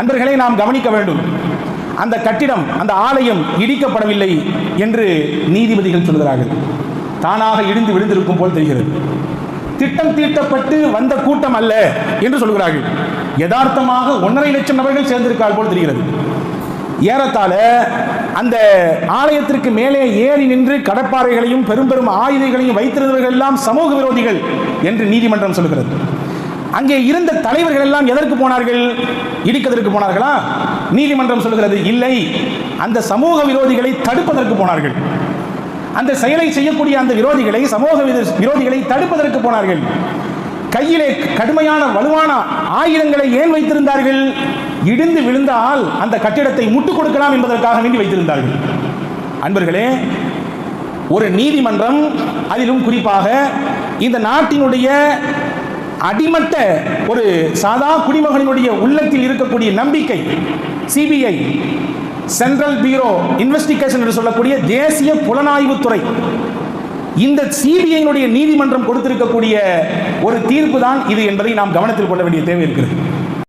அன்பர்களை நாம் கவனிக்க வேண்டும். அந்த கட்டிடம் அந்த ஆலயம் இடிக்கப்படவில்லை என்று நீதிபதிகள் சொல்கிறார்கள். தானாக இடிந்து விழுந்திருக்கும் போல் தெரிகிறது. திட்டம் தீட்டப்பட்டு வந்த கூட்டம் அல்ல என்று சொல்கிறார்கள். யதார்த்தமாக ஒன்றரை லட்சம் நபர்கள் சேர்ந்திருக்கால் போல் தெரிகிறது. ஏறத்தாழ அந்த ஆலயத்திற்கு மேலே ஏறி நின்று கடப்பாறைகளையும் பெரும் பெரும் ஆயுதங்களையும் வைத்திருந்தவர்கள் எல்லாம் சமூக விரோதிகள் என்று நீதிமன்றம் சொல்கிறது. அங்கே இருந்த தலைவர்கள் எல்லாம் எதற்கு போனார்கள்? இடிக்கதற்கு போனார்களா? நீதிமன்றம் சொல்கிறது இல்லை. அந்த சமூக விரோதிகளை தடுப்பதற்கு போனார்கள். அந்த செயலை செய்யக்கூடிய அந்த விரோதிகளை சமூக விரோதிகளை தடுப்பதற்கு போனார்கள். கையிலே கடுமையான வலுவான ஆயுதங்களை ஏன் வைத்திருந்தார்கள்? இடிந்து விழுந்தால் அந்த கட்டிடத்தை முட்டுக் கொடுக்கலாம் என்பதற்காக வேண்டி வைத்திருந்தார்கள். அன்பர்களே ஒரு நீதிமன்றம் அதிலும் குறிப்பாக இந்த நாட்டினுடைய அடிமட்ட ஒரு சாதா குடிமகனுடைய உள்ளத்தில் இருக்கக்கூடிய நம்பிக்கை சிபிஐ சென்ட்ரல் பியூரோ இன்வெஸ்டிகேஷன் என்று சொல்லக்கூடிய தேசிய புலனாய்வுத்துறை இந்த சிபிஐனுடைய நீதிமன்றம் கொடுத்திருக்கக்கூடிய ஒரு தீர்ப்பு தான் இது என்பதை நாம் கவனத்தில் கொள்ள வேண்டிய தேவை இருக்கிறது.